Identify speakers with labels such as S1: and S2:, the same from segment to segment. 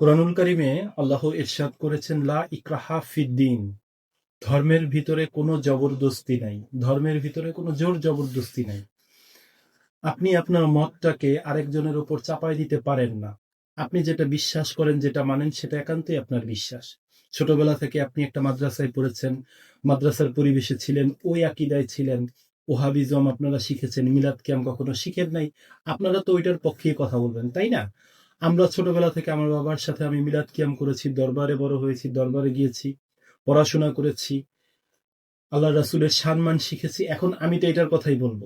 S1: কোরআনুল কারিমে আল্লাহ ইরশাদ করেছেন, লা ইকরাহা ফিদ্দিন ধর্মের ভিতরে কোনো জবরদস্তি নাই। ধর্মের ভিতরে কোনো জোর জবরদস্তি নাই। আপনি আপনার মতটাকে আরেকজনের উপর চাপাই দিতে পারেন না। আপনি যেটা বিশ্বাস করেন, যেটা মানেন, সেটা একান্তই আপনার বিশ্বাস। ছোটবেলা থেকে আপনি একটা মাদ্রাসায় পড়েছেন, মাদ্রাসার পরিবেশে ছিলেন, ওই আকিদায় ছিলেন। ওহাবিজম আপনারা শিখেছেন, মিলাদ ক্যাম কখনো শিখেন নাই। আপনারা তো ওইটার পক্ষেই কথা বলবেন, তাই না? আমরা ছোটবেলা থেকে আমার বাবার সাথে আমি মিলাদ কিয়াম করেছি, দরবারে বড় হয়েছি, দরবারে গিয়েছি, পড়াশোনা করেছি, আল্লাহ রাসুলের সম্মান শিখেছি। এখন আমি তো এটার কথাই বলব।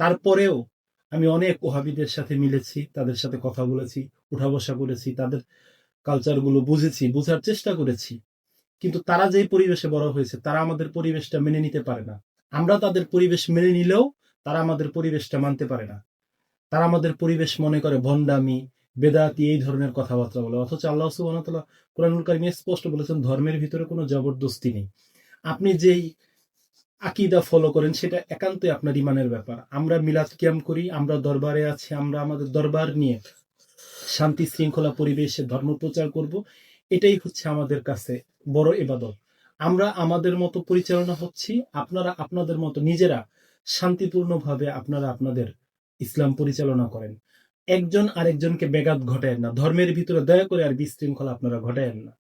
S1: তারপরেও আমি অনেক ওহাবিদের সাথে মিলেছি, তাদের সাথে কথা বলেছি, উঠা বসা করেছি, তাদের কালচারগুলো বুঝেছি, বোঝার চেষ্টা করেছি। কিন্তু তারা যে পরিবেশে বড় হয়েছে, তারা আমাদের পরিবেশটা মেনে নিতে পারে না। আমরা তাদের পরিবেশ মেনে নিলেও তারা আমাদের পরিবেশটা মানতে পারে না। তারা আমাদের পরিবেশ মনে করে ভণ্ডামি বেদাতি এই ধরনের কথাবার্তা বলে। অথচ আল্লাহ সুবাহতাল্লাহ কোরআনুল কারিমে স্পষ্ট বলেছেন, ধর্মের ভিতরে কোনো জবরদস্তি নেই। আপনি যেই আকিদা ফলো করেন, সেটা একান্তই আপনার ইমানের ব্যাপার। আমরা মিলাদ কিয়াম করি, আমরা দরবারে আছি, আমরা আমাদের দরবার নিয়ে শান্তি, শৃঙ্খলা, পরিবেশে ধর্ম প্রচার করব, এটাই হচ্ছে আমাদের কাছে বড় এবাদত আমরা আমাদের মতো পরিচালনা হচ্ছি, আপনারা আপনাদের মতো নিজেরা শান্তিপূর্ণভাবে আপনারা আপনাদের ইসলাম পরিচালনা করেন। একজন আরেকজনকে ব্যাঘাত ঘটায় না। ধর্মের ভিতরে দয়া করে আর বিশৃঙ্খলা আপনারা ঘটায়েন না।